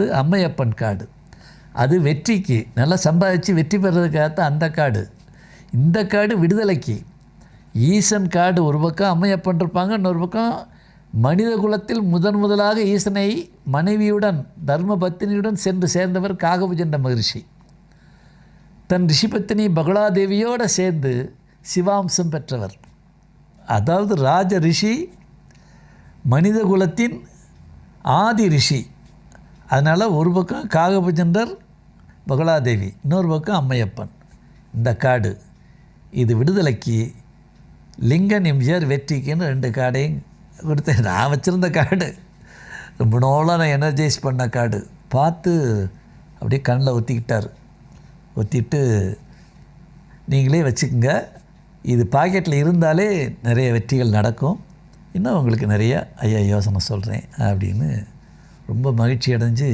அது அம்மையப்பன் காடு அது வெற்றிக்கு நல்லா சம்பாதிச்சு வெற்றி பெறதுக்காகத்தான் அந்த காடு இந்த காடு விடுதலைக்கு. ஈசன் காடு ஒரு பக்கம் அம்மையப்பன் இருப்பாங்க இன்னொரு பக்கம் மனித குலத்தில் முதன் முதலாக ஈசனை மனைவியுடன் தர்ம பத்தினியுடன் சென்று சேர்ந்தவர் காகபுஜண்ட மகிழ்ச்சி தன் ரிஷிபத்தினி பகுலாதேவியோடு சேர்ந்து சிவாம்சம் பெற்றவர். அதாவது ராஜ ரிஷி மனித குலத்தின் ஆதி ரிஷி. அதனால் ஒரு பக்கம் காகபுஜண்டர் பகுலாதேவி இன்னொரு பக்கம் அம்மையப்பன். இந்த காடு இது விடுதலைக்கு லிங்கன் எம்ஜிஆர் வெற்றிக்குன்னு ரெண்டு காடையும் கொடுத்தேன் நான் வச்சுருந்த காடு. ரொம்ப நாளாக நான் எனர்ஜைஸ் பண்ண காடு. பார்த்து அப்படியே கண்ணில் ஒத்திக்கிட்டார். ஒத்திட்டு நீங்களே வச்சுக்கோங்க. இது பாக்கெட்டில் இருந்தாலே நிறைய வெற்றிகள் நடக்கும். இன்னும் உங்களுக்கு நிறைய ஐயா யோசனை சொல்கிறேன் அப்படின்னு ரொம்ப மகிழ்ச்சி அடைஞ்சு